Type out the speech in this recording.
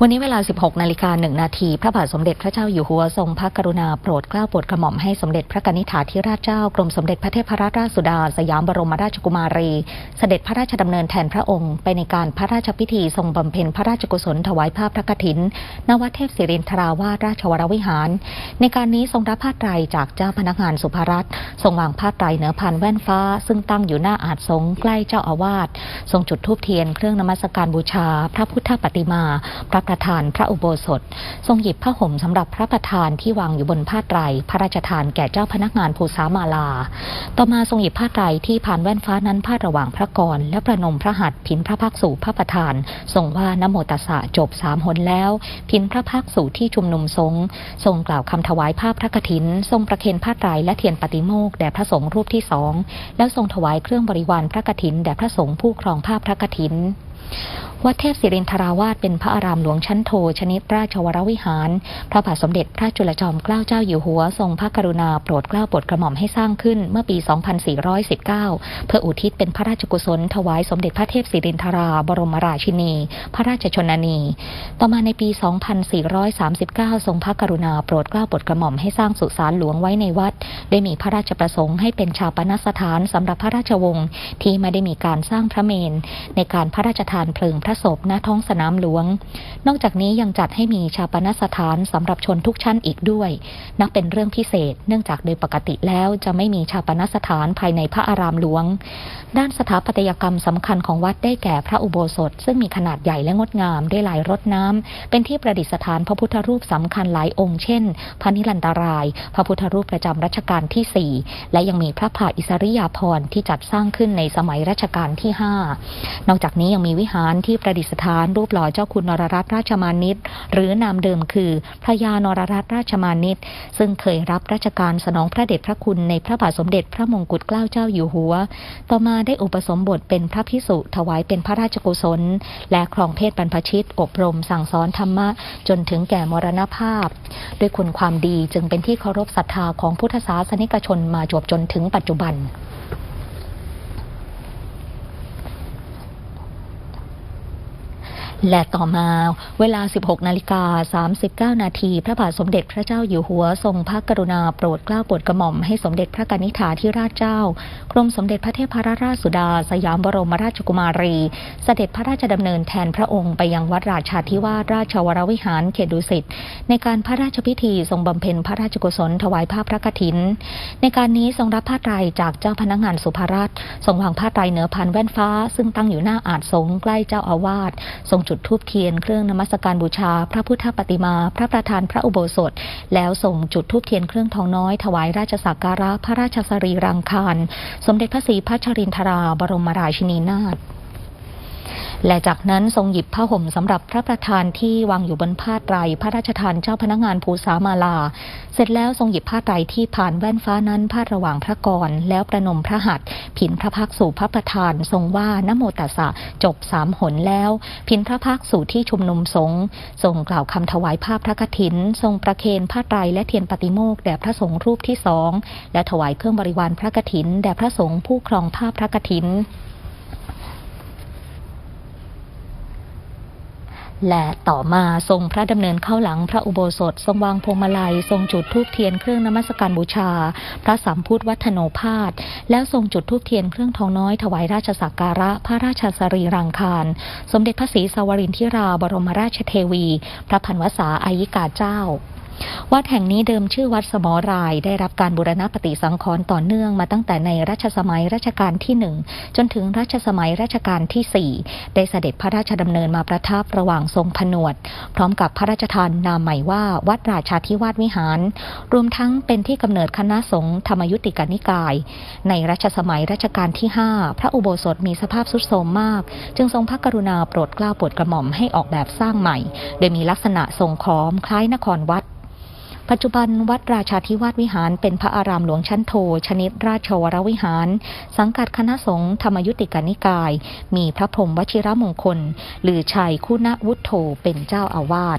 วันนี้เวลา 16 นาฬิกา 1 นาที พระบาทสมเด็จพระเจ้าอยู่หัวทรงพระกรุณาโปรดเกล้าโปรดกระหม่อมให้สมเด็จพระกนิษฐาธิราชเจ้ากรมสมเด็จพระเทพรัตนราชสุดา สยามบรมราชกุมารี เสด็จพระราชดำเนินแทนพระองค์ ไปในการพระราชพิธีทรงบำเพ็ญพระราชกุศลถวายภาพพระกฐินณวัดเทพศิรินทราวาสราชวรวิหาร ในการนี้ทรงรับผ้าไตรจากเจ้าพนักงานสุภรัตน์ทรงวางผ้าไตรเหนือพานแว่นฟ้า ซึ่งตั้งอยู่หน้าอาจสงใกล้เจ้าอาวาสทรงจุดธูปเทียนเครื่องนมัสการบูชา พระพุทธปฏิมาพระประธานพระอุโบสถ ทรงหยิบผ้าห่มสำหรับพระประธานที่วางอยู่บนผ้าไตร พระราชทานแก่เจ้าพนักงานภูษามาลา ต่อมาทรงหยิบผ้าไตรที่ผ่านแว่นฟ้านั้นพาดระหว่างพระกร และประนมพระหัตถ์พินพระพักสู่พระประธาน ทรงว่านโมตัสสะจบสามหนแล้ว พินพระพักสู่ที่ชุมนุมสงฆ์ทรงกล่าวคำถวายภาพพระกฐิน ทรงประเคนผ้าไตรและเทียนปฏิโมกแด่พระสงฆ์รูปที่สองแล้วทรงถวายเครื่องบริวารพระกฐินแด่พระสงฆ์ผู้ครองภาพพระกฐิน วัดเทพศิรินทราวาสเป็นพระอารามหลวงชั้นโทชนิดราชวรวิหาร พระบาทสมเด็จพระจุลจอมเกล้าเจ้าอยู่หัว ทรงพระกรุณาโปรดเกล้าโปรดกระหม่อมให้สร้างขึ้นเมื่อปี 2419 เพื่ออุทิศเป็นพระราชกุศล ถวายสมเด็จพระเทพศิรินทราบรมราชินี พระราชชนนี ต่อมาในปี 2439 ทรงพระกรุณาโปรดเกล้าโปรดกระหม่อมให้สร้างสุสานหลวงไว้ในวัด ได้มีพระราชประสงค์ให้เป็นชาปนสถานสำหรับพระราชวงศ์ที่ไม่ได้มีการสร้างพระเมนในการพระราชทานเพลิงพระศพณท้องสนามหลวง นอกจากนี้ยังจัดให้มีชาปนสถานสำหรับชนทุกชั้นอีกด้วย นับเป็นเรื่องพิเศษ เนื่องจากโดยปกติแล้วจะไม่มีชาปนสถานภายในพระอารามหลวง ด้านสถาปัตยกรรมสำคัญของวัดได้แก่พระอุโบสถ ซึ่งมีขนาดใหญ่และงดงามด้วยลายรดน้ำ เป็นที่ประดิษฐานพระพุทธรูปสำคัญหลายองค์เช่น พระนิรันตราย พระพุทธรูปประจำรัชกาลที่ 4 และยังมีพระผาอิสริยาภรณ์ที่จัดสร้างขึ้นในสมัยรัชกาลที่ 5 นอกจากนี้ยังมีวิหารที่ประดิษฐานรูปหล่อเจ้าคุณนรรัตนราชมานิตหรือนามเดิมคือพระยานรรัตนราชมานิตซึ่งเคยรับราชการสนองพระเดชพระคุณในพระบาทสมเด็จพระมงกุฎเกล้าเจ้าอยู่หัว ต่อมาได้อุปสมบทเป็นพระพิสุถวายเป็นพระราชกุศล และครองเพศบรรพชิต อบรมสั่งสอนธรรมะ จนถึงแก่มรณภาพ ด้วยคุณความดีจึงเป็นที่เคารพศรัทธาของพุทธศาสนิกชนมาจวบจนถึงปัจจุบัน และต่อมาเวลา 16 นาฬิกา 39 นาที พระบาทสมเด็จพระเจ้าอยู่หัว ทรงพระกรุณาโปรดเกล้าโปรดกระหม่อมให้สมเด็จพระกนิษฐาธิราชเจ้า กรมสมเด็จพระเทพรัตนราชสุดา สยามบรมราชกุมารี เสด็จพระราชดำเนินแทนพระองค์ไปยังวัดราชาธิวาสราชวรวิหารเขตดุสิตในการพระราชพิธีทรงบำเพ็ญพระราชกุศลถวายภาพพระกฐิน ในการนี้ทรงรับผ้าไตรจากเจ้าพนักงานสุภารัตทรงวางผ้าไตรเหนือพันแว่นฟ้า ซึ่งตั้งอยู่หน้าอาจสงใกล้เจ้าอาวาสทรงจุดดทูบเทียนเครื่องนมัสการบูชา พระพุทธปฏิมา พระประธานพระอุโบสถ แล้วส่งจุดทูบเทียนเครื่องทองน้อยถวายราชสักการะพระราชสรีรังคาร สมเด็จพระศรีพัชรินทราบรมราชินีนาถ และจากนั้นทรงหยิบผ้าห่มสำหรับพระประธานที่วางอยู่บนผ้าไตรพระราชทานเจ้าพนักงานภูษามาลา เสร็จแล้วทรงหยิบผ้าไตรที่ผ่านแว่นฟ้านั้นพาดระหว่างพระกรแล้วประนมพระหัตถ์ผินพระพักสู่พระประธานทรงว่านโมตัสสะจบสามหนแล้ว ผินพระพักสู่ที่ชุมนุมสงฆ์ทรงกล่าวคำถวายภาพพระกฐิน ทรงประเคนผ้าไตรและเทียนปฏิโมกแด่พระสงฆ์รูปที่สองและถวายเครื่องบริวารพระกฐินแด่พระสงฆ์ผู้ครองภาพพระกฐิน และต่อมาทรงพระดำเนินเข้าหลังพระอุโบสถ ทรงวางพวงมาลัย ทรงจุดธูปเทียนเครื่องนมัสการบูชา พระสัมพุทธวัฒโนภาสแล้วทรงจุดธูปเทียนเครื่องทองน้อยถวายราชสักการะ พระราชสรีรังคาร สมเด็จพระศรีสวรินทิราบรมราชเทวี พระพันวษาอายิกาเจ้า วัดแห่งนี้เดิมชื่อวัดสมอราย ได้รับการบูรณะปฏิสังขรณ์ต่อเนื่องมาตั้งแต่ในรัชสมัยรัชกาลที่หนึ่งจนถึงรัชสมัยรัชกาลที่สี่ได้เสด็จพระราชดำเนินมาประทับระหว่างทรงผนวด พร้อมกับพระราชทานนามใหม่ว่าวัดราชาธิวาสวิหาร รวมทั้งเป็นที่กำเนิดคณะสงฆ์ธรรมยุติกานิกาย ในรัชสมัยรัชกาลที่ 5 พระอุโบสถมีสภาพทรุดโทรมมาก จึงทรงพระกรุณาโปรดเกล้าโปรดกระหม่อมให้ออกแบบสร้างใหม่ โดยมีลักษณะทรงขอมคล้ายนครวัด ปัจจุบันวัดราชาธิวาสวิหารเป็นพระอารามหลวงชั้นโท ชนิดราชวรวิหาร สังกัดคณะสงฆ์ธรรมยุติกานิกาย มีพระพรหมวชิรมงคล หรือชัยคุณวุฒโธเป็นเจ้าอาวาส